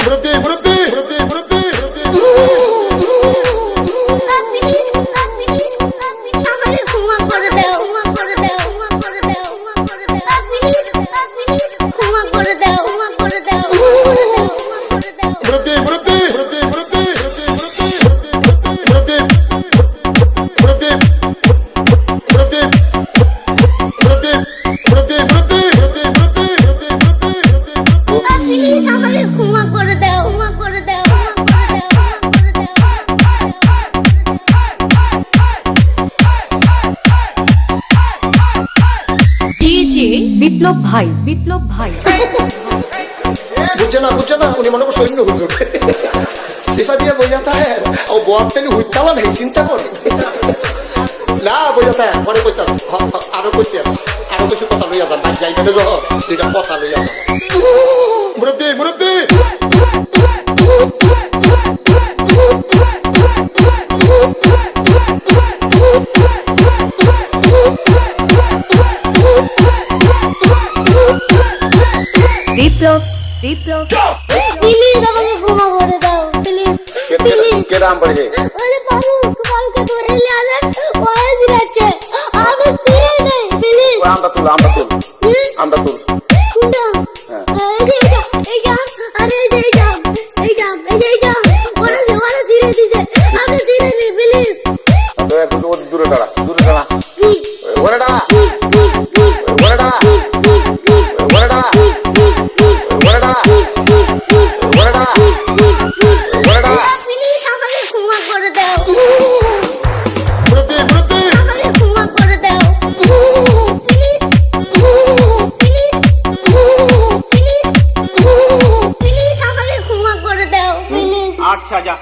What up, gang? What up, gang? ক্ষমা করে দাও ক্ষমা করে দাও বিপ্লব ভাই বিপ্লব ভাই। বুঝছে না বুঝছে না উনি মনে করছে অন্য হুজুর। সিফা দিয়ে বোঝা তাহে ও বোয়ার তেলে হুইতালা নেই চিন্তা করে না বোঝা তাহে পরে কইতে আছে আরও কইতে আছে আরও কিছু কথা লইয়া যান ভাই যাইবে না যখন দুইটা কথা লইয়া মুরব্বি মুরব্বি! বিপ্লব বিপ্লব প্লিজ আমাকে ক্ষমা করে দাও প্লিজ প্লিজ কেরাম পড়ে ওরে বাবু কালকে চল আমরা চল। আমরা চল। হ্যাঁ। দূরে দাঁড়া। 下架。